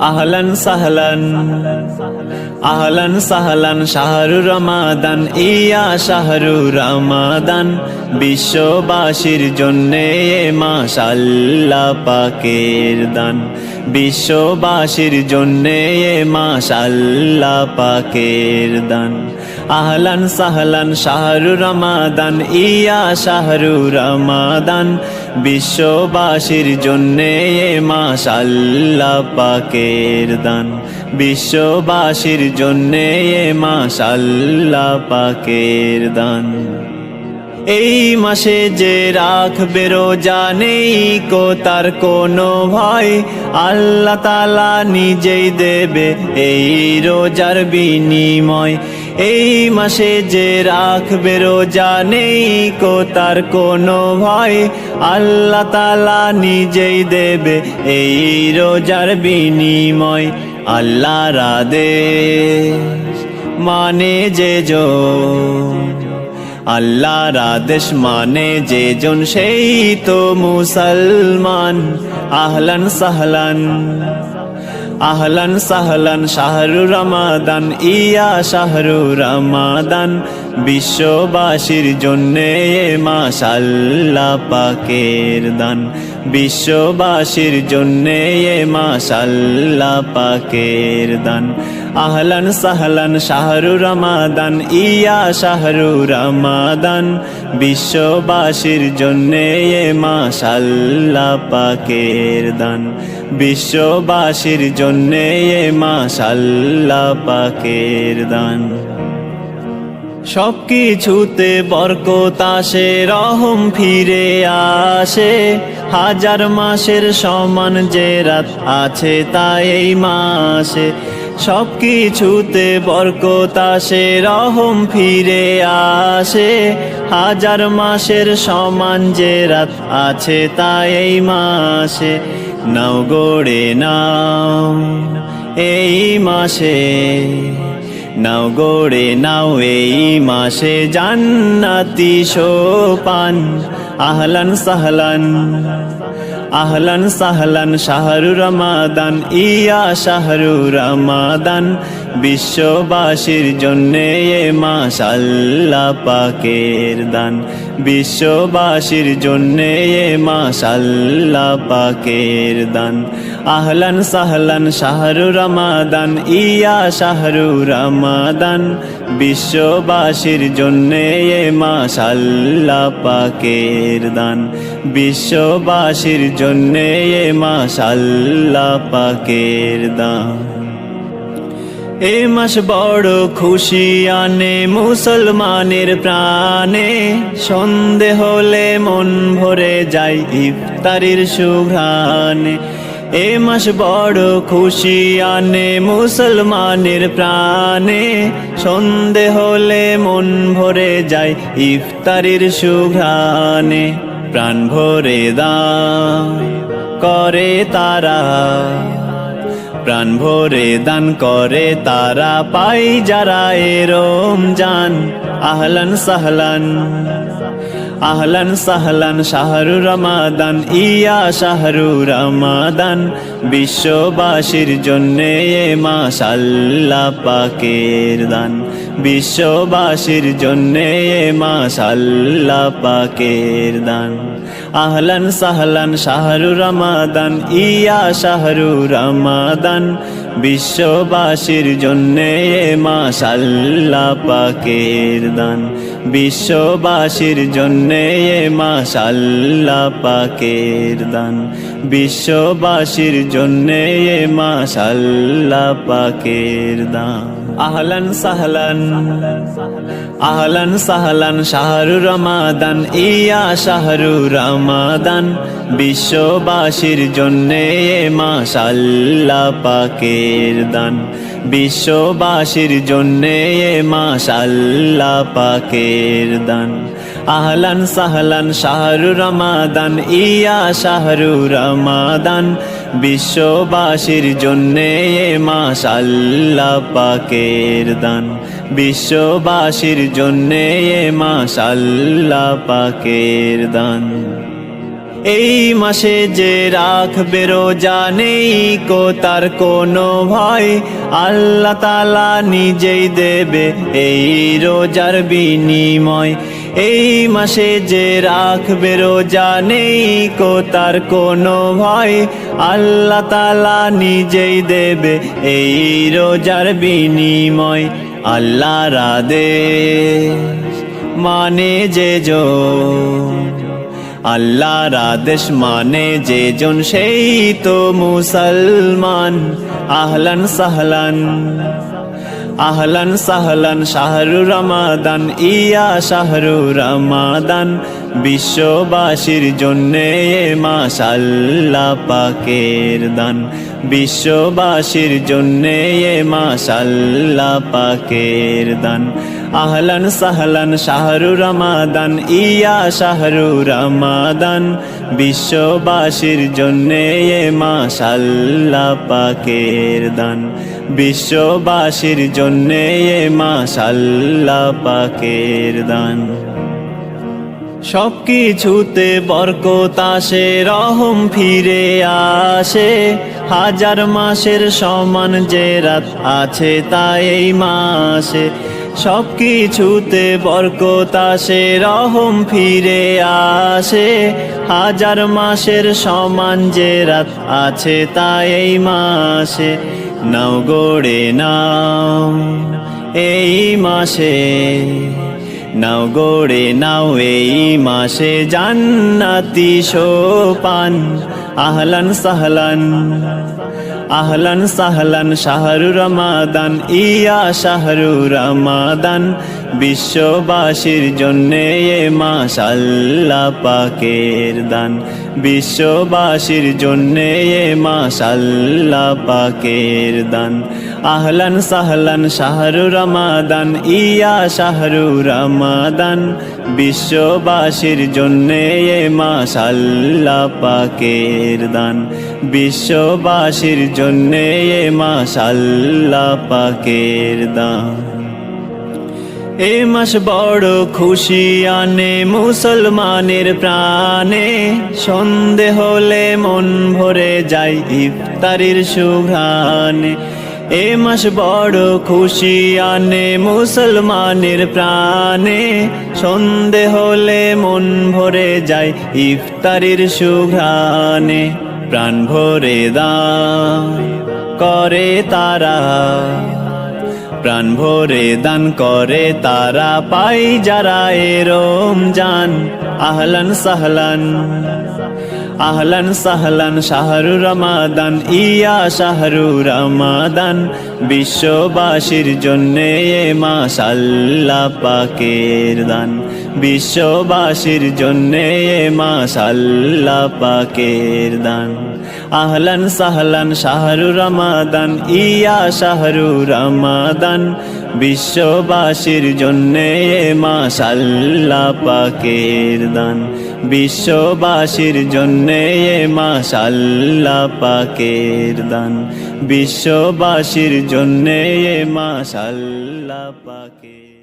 আহলান সাহলান আহলান সাহলান, শাহরু রমাদান, ইয়া শাহরু রমাদান, বিশ্ববাসীর জন্যে মাস পাকের দান। বিশ্ববাসীর জন্যে মাস পাকের দান। আহলান সাহলান শাহরু রমাদান, ইয়া শাহরু রমাদান। বিশ্ববাসীর জন্যে এ মাস আল্লাহ পাকের দান। বিশ্ববাসীর জন্যে এ মাস আল্লাহ পাকের দান। এই মাসে যে রাখবে রোজা নেই কো, তার কোনো ভয়। আল্লাহ তালা নিজেই দেবে এই রোজার বিনিময়। এই মাসে যে রাখবে রোজা নেই কো, তার কোনো ভয়। আল্লাহ তালা নিজেই দেবে এই রোজার বিনিময়। আল্লাহ রাদে মানে যে জো আল্লাহর আদেশ মানে যে জন সেই তো মুসলমান। আহলান সাহলান আহলান সাহলান, শাহরু রমাদান, ইয়া শাহরু রমাদান। বিশ্ববাসীর জন্যে আল্লাহ পাকের দান। বিশ্ববাসীর জন্যে আল্লাহ পাকের দান। আহলান সাহলান শাহরু রমাদান, ইয়া শাহরু রমাদান। বিশ্ববাসীর জন্যে এ মাস আল্লাহ পাকের দান। বিশ্ববাসীর জন্যে এ মাস আল্লাহ পাকের দান। সব কিছুতে বরকত আসে, রহম ফিরে আসে। হাজার মাসের সমান যে রাত আছে তাই মাসে। সব কিছুতে বরকত আসে, রহম ফিরে আসে। হাজার মাসের সমান যে রাত আছে তাই এই মাসে। নাও গড়ে, নাও এই মাসে। নাও গড়ে, নাও এই মাসে। জান্নাতি সোপান, আহলান সাহলান। আহলান সাহলান শাহরু রমাদান ইয়া শাহরু রমাদান। বিশ্ববাসীর জন্যে এ মাস আল্লাহ পাকের দান। বিশ্ববাসীর জন্যে এ মাস আল্লাহ পাকের দান। আহলান সাহলান শাহরু রমাদান, ইয়া শাহরু রমাদান। বিশ্ববাসীর জন্যে এ মাস আল্লাহ পাকের দান। বিশ্ববাসীর জন্যে এ মাস আল্লাহ পাকের দান। এ মাস বড় খুশি আনে মুসলমানের প্রাণে। সন্ধে হলে মন ভরে যায় ইফতারির সুঘ্রাণে। এ মাস বড় খুশি আনে মুসলমানের প্রাণে। সন্ধে হলে মন ভরে যায় ইফতারির সুঘ্রাণে। প্রাণ ভরে দান করে তারা। প্রাণ ভরে দান করে তারা পাই যারা এরম জান আহলান সাহলান আহলান সাহলান, শাহরু রমাদান, ইয়া শাহরু রমাদান। বিশ্ববাসীর জন্যে এ মাস আল্লাহ পাকের দান। বিশ্ববাসীর জন্যে এ মাস আল্লাহ পাকের দান। আহলান সাহলান শাহরু রমাদান, ইয়া শাহরু রমাদান। বিশ্ববাসীর জন্যে মাস আল্লাহ পাকের দান। বিশ্ববাসীর জন্যে মাস আল্লাহ পাকের দান। বিশ্ববাসীর জন্যে মাস আল্লাহ পাকের দান। আহলান সাহলান আহলান সাহলান, শাহরু রমাদান, ইয়া শাহরু রমাদান, বিশ্ববাসীর জন্যে মাস আল্লাহ পাকের দান। বিশ্ববাসীর জন্যে মাস আল্লাহ পাকের দান। আহলান সাহলান, শাহরু রমাদান, ইয়া শাহরু রমাদান বিশ্ববাসীর জন্যে এ মাস আল্লাহ পাকের দান। বিশ্ববাসীর জন্যে এ মাস আল্লাহ পাকের দান। এই মাসে যে রাখবে রোজা নেই কো তার কোনো ভয়। আল্লাহ তালা নিজেই দেবে এই রোজার বিনিময়। এই মাসে যে রাখবে রোজা নেই কো তার কোনো ভয়। আল্লাহ তালা নিজেই দেবে এই রোজার বিনিময়। আল্লাহ রাদে মানে যে জো আল্লাহর আদেশ মানে যে জন, সেই তো মুসলমান। আহলান সাহলান। আহলান সাহলান শাহরু রমাদান, ইয়া শাহরু রমাদান। বিশ্ববাসীর জন্যে মাশাল্লাহ পাকের দান। বিশ্ববাসীর জন্যে মাশাল্লাহ পাকের দান। আহলান সাহলান শাহরু রমাদান, ইয়া শাহরু রমাদান। বিশ্ববাসীর জন্যে মাশাল্লাহ পাকের দান। বিশ্ববাসীর জন্যে মাশাল্লাহ পাকের দান। সব কিছুতে বরকত আসে, রহম ফিরে আসে। হাজার মাসের সমান যে রাত আছে তাই এই মাসে। সব কিছুতে বরকত আসে, রহম ফিরে আসে। হাজার মাসের সমান যে রাত আছে তাই এই মাসে। নাও গড়ে নাও, এই মাসে। নাও গড়ে নাও, এই মাসে জান্নাতি সোপান। আহলান সাহলান আহলান সাহলান শাহরু রমাদান, ইয়া শাহরু রমাদান। বিশ্ববাসীর জন্যে এ মাশাল্লাহ পাকের দান। বিশ্ববাসীর জন্যে এ মাশাল্লাহ পাকের দান। আহলান সাহলান শাহরু রমাদান, ইয়া শাহরু রমাদান। বিশ্ববাসীর জন্যে এ মাশাল্লাহ পাকের দান। বিশ্ববাসীর জন্যে এ মাশাল্লাহ পাকের দান। এ মাস বড় খুশি আনে মুসলমানের প্রাণে। সন্ধে হলে মন ভরে যায় ইফতারির সুঘ্রাণে। এ মাস বড় খুশি আনে মুসলমানের প্রাণে। সন্ধে হলে মন ভরে যায় ইফতারির সুঘ্রাণে। প্রাণ ভরে দান করে তারা। প্রাণ ভরে দান করে তারা পাই যারা এরম জান আহলান সাহলান আহলান সাহলান, শাহরু রমাদান, ইয়া শাহরু রমাদান। বিশ্ববাসীর জন্যে এ মাশাল্লাহ পাকের দান। বিশ্ববাসীর জন্যে এ মাশাল্লাহ পাকের দান। আহলান সাহলান শাহরু রমাদান, ইয়া শাহরু রমাদান। বিশ্ববাসীর জন্যে এ মাশাল্লাহ পাকের দান। বিশ্ববাসীর জন্যে এ মাশাল্লাহ পাকের দান। বিশ্ববাসীর জন্যে এ মাশাল্লাহ পাক